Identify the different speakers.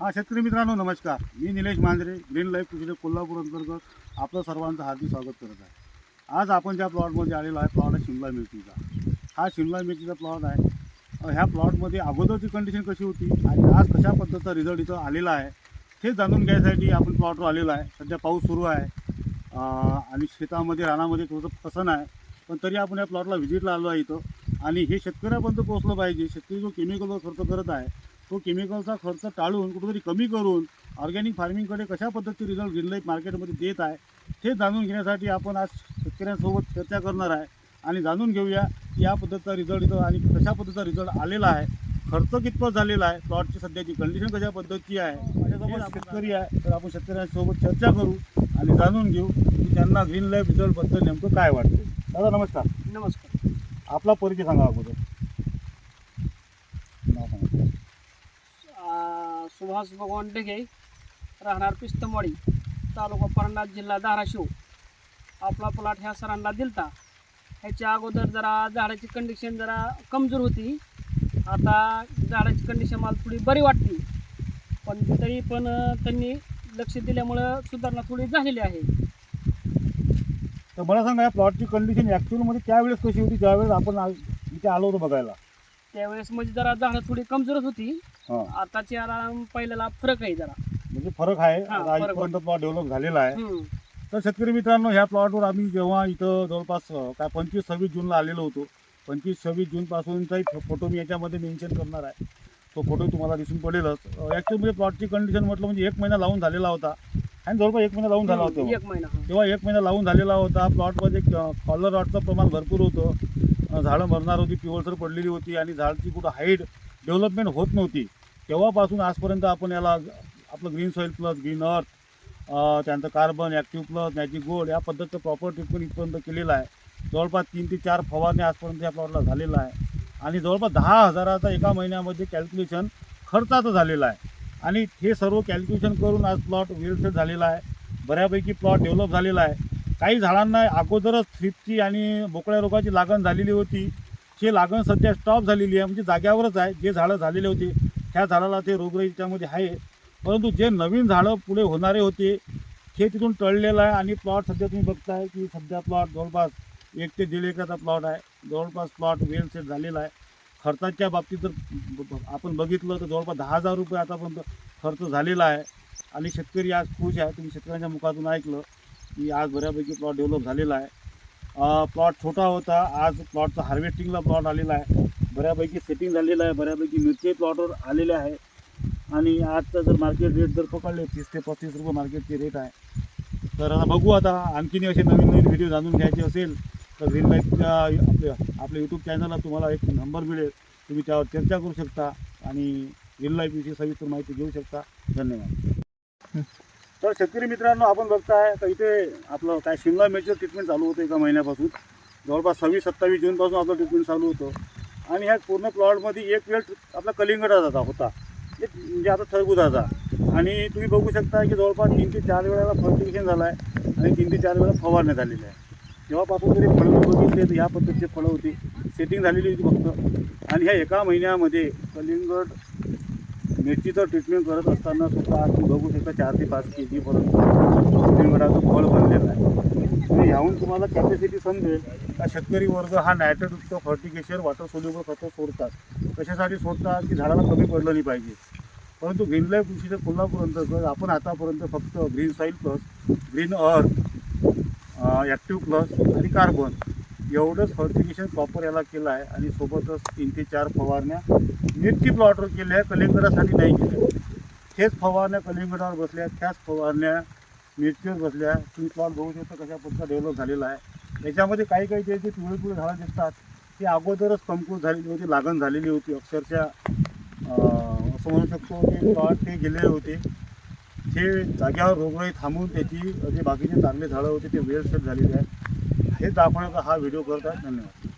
Speaker 1: हा शेतकरी मित्रांनो नमस्कार. मी निलेश मांजरे ग्रीन लाईफ कृषी कोल्हापूर अंतर्गत आपलं सर्वांचं हार्दिक स्वागत करत आहे. आज आपण ज्या प्लॉटमध्ये आलेलो आहे प्लॉट आहे शिमला मिरचीचा. हा शिमला मिरचीचा प्लॉट आहे. ह्या प्लॉटमध्ये अगोदरची कंडिशन कशी होती आणि आज कशा पद्धतीचा रिझल्ट इथं आलेला आहे हे जाणून घ्यायसाठी आपण प्लॉटवर आलेलो आहे. सध्या पाऊस सुरू आहे. आणि शेतामध्ये रानामध्ये थोडंसं पसन आहे. पण तरी आपण या प्लॉटला व्हिजिटला आलो आहे इथं. आणि हे शेतकऱ्यापर्यंत पोहोचलं पाहिजे. शेतकरी जो केमिकलवर खर्च करत आहे तो केमिकलचा खर्च टाळून कुठेतरी कमी करून ऑर्गॅनिक फार्मिंगकडे कशा पद्धतीचे रिझल्ट ग्रीन लाईफ मार्केटमध्ये देत आहे हे जाणून घेण्यासाठी आपण आज शेतकऱ्यांसोबत चर्चा करणार आहे. आणि जाणून घेऊया की या पद्धतीचा रिझल्ट इथं आणि कशा पद्धतीचा रिझल्ट आलेला आहे. खर्च कितपत झालेला आहे? प्लॉटची सध्याची कंडिशन कशा पद्धतीची आहे? माझ्यासोबत शेतकरी आहे तर आपण शेतकऱ्यांसोबत चर्चा करू आणि जाणून घेऊ की त्यांना ग्रीन लाईफ रिझल्टबद्दल नेमकं काय वाटते. दादा नमस्कार.
Speaker 2: नमस्कार.
Speaker 1: आपला परिचय सांगा अगोदर.
Speaker 2: सुभाष भगवान ढगे राहणार पिस्तमवाडी तालुका परंडा जिल्हा धाराशिव. आपला प्लॉट ह्या सरांना दिलता. ह्याच्या अगोदर जरा झाडाची कंडिशन जरा कमजोर होती. आता झाडाची कंडिशन मला थोडी बरी वाटली. पण तरी पण त्यांनी लक्ष दिल्यामुळं सुधारणा थोडी झालेली आहे.
Speaker 1: तर मला सांगा या प्लॉटची कंडिशन ॲक्च्युअलमध्ये त्यावेळेस कशी होती? ज्यावेळेस आपण इथे आलो होतो बघायला.
Speaker 2: त्यावेळेस म्हणजे जरा झाडं थोडी कमजोरच होती.
Speaker 1: हां.
Speaker 2: आताच्या पहिल्याला फरक आहे जरा.
Speaker 1: म्हणजे फरक आहे.
Speaker 2: हां,
Speaker 1: आता
Speaker 2: फरक
Speaker 1: आजपर्यंत प्लॉट डेव्हलप झालेला आहे.
Speaker 2: हम्म.
Speaker 1: तर शेतकरी मित्रांनो ह्या प्लॉटवर आम्ही जेव्हा इथं जवळपास अं, काय पंचवीस सव्वीस जूनला आलेलो होतो. पंचवीस सव्वीस जूनपासूनचाही फो- फोटो मी याच्यामध्ये मेन्शन करणार आहे. तो फोटो तुम्हाला दिसून पडेलच. ॲक्च्युअली म्हणजे प्लॉटची कंडिशन म्हटलं म्हणजे एक महिना लावून झालेला होता. आणि जवळपास एक महिना लावून झाला होता
Speaker 2: एक महिना हा.
Speaker 1: तेव्हा एक महिना लावून झालेला होता. प्लॉटमध्ये कॉलर रॉटचं प्रमाण भरपूर होतं. झाडं मरणार होती पिवळसर पडलेली होती आणि झाडची कुठं हाईट डेव्हलपमेंट होत नव्हती. तेव्हापासून आजपर्यंत आपण याला आपलं green soil plus green earth त्यानंतर carbon active plus magic gold या पद्धतीचं प्रॉपर ट्रीटमेंट इथपर्यंत केलेलं आहे. जवळपास तीन ते चार फवारणी आजपर्यंत या प्लॉटला झालेला आहे आणि जवळपास दहा हजाराचा एका महिन्यामध्ये कॅल्क्युलेशन खर्चाचं झालेलं आहे. आणि हे सर्व कॅल्क्युलेशन करून आज प्लॉट वेलसेट झालेला आहे. बऱ्यापैकी प्लॉट डेव्हलप झालेला आहे. काही झाडांना अगोदरच थ्रिपची आणि बोकळ्या रोगाची लागण झालेली होती. ती लागण सध्या स्टॉप झालेली आहे म्हणजे जाग्यावरच आहे. जे झाडं झालेले होते त्या झाडाला ते रोगराई त्यामध्ये आहे. परंतु जे नवीन झाडं पुढे होणारे होते हे तिथून टळलेलं आहे. आणि प्लॉट सध्या तुम्ही बघताय की सध्या प्लॉट जवळपास एक ते दीड एकराचा प्लॉट आहे. जवळपास प्लॉट वेल सेट झालेला आहे. खर्चाच्या बाबतीत जर आपण बघितलं तर जवळपास दहा हजार रुपये आतापर्यंत खर्च झालेला आहे. आणि शेतकरी आज खुश आहे. तुम्ही शेतकऱ्यांच्या मुखातून ऐकलं. की आज बऱ्यापैकी प्लॉट डेव्हलप झालेला आहे. प्लॉट छोटा होता. आज प्लॉटचा हार्वेस्टिंगला प्लॉट आलेला आहे. बऱ्यापैकी सेटिंग झालेलं आहे. बऱ्यापैकी मिरची प्लॉटवर आलेले आहे. आणि आजचा जर मार्केट रेट जर पकडले तीस ते पस्तीस रुपये मार्केटचे रेट आहे. तर आता बघू आता. आणखीन असे नवीन नवीन व्हिडिओ जाणून घ्यायचे असेल तर ग्रीन लाईटच्या आपल्या आपल्या यूट्यूब चॅनलला तुम्हाला एक नंबर मिळेल. तुम्ही त्यावर चर्चा करू शकता आणि ग्रीन लाईफविषयी सविस्तर माहिती घेऊ शकता. धन्यवाद. तर शेतकरी मित्रांनो आपण बघताय तर इथे आपलं काय शिमला मिरची ट्रीटमेंट चालू होतं एका महिन्यापासून. जवळपास सव्वीस सत्तावीस जूनपासून आपलं ट्रीटमेंट चालू होतं. आणि ह्या पूर्ण प्लॉटमध्ये एक वेळ आपला कलिंगडाचा होता. एक म्हणजे आता थरगुदाचा आणि तुम्ही बघू शकता की जवळपास तीन ते चार वेळेला फर्टिगेशन झालं आहे आणि तीन ते चार वेळा फवारण्यात आलेलं आहे. तेव्हापासून जरी फळं बघितले तर ह्या पद्धतीचे फळं होती. सेटिंग झालेली होती फक्त. आणि ह्या एका महिन्यामध्ये कलिंगड मिरचीचं ट्रीटमेंट करत असताना सुद्धा तुम्ही बघू शकता चार ते पाच के जीपर्यंत कलिंगडाचं फळ बनलेलं आहे. आणि ह्याहून तुम्हाला कॅपॅसिटी समजेल का शेतकरी वर्ग हा नायट्रेटयुक्त फर्टिगेशन वॉटर सोल्युबल खतं सोडतात. कशासाठी सोडतात? की झाडाला कमी पडलं नाही पाहिजे. परंतु ग्रीन लाईफ कृषीच्या कोल्हापूर अंतर्गत आपण आतापर्यंत फक्त green soil plus green earth active plus आणि कार्बन एवढंच फर्टिगेशन प्रॉपर याला केलं आहे आणि सोबतच तीन ते चार फवारण्या मिरची प्लॉटवर केल्या आहे कलिंगडासाठी नाही केल्या हेच फवारण्या कलिंगडावर बसल्या त्याच फवारण्या मिरचीवर बसल्या तुम्ही प्लॉट बघू शकता कशा पद्धतीचा डेव्हलप झालेला आहे. याच्यामध्ये काही काही जे जे पिवळे पिवळे झाडं दिसतात ते अगोदरच कमकुवत झालेली होती लागण झालेली होती. अक्षरशः असं म्हणू शकतो की प्लॉट ते गेलेले होते. ते जाग्यावर रोगराई थांबून त्याची जे बाकीचे चांगले झाडं होते ते वेळ सेट झालेले आहे हे दाखवण्याचा हा व्हिडिओ करतात धन्यवाद.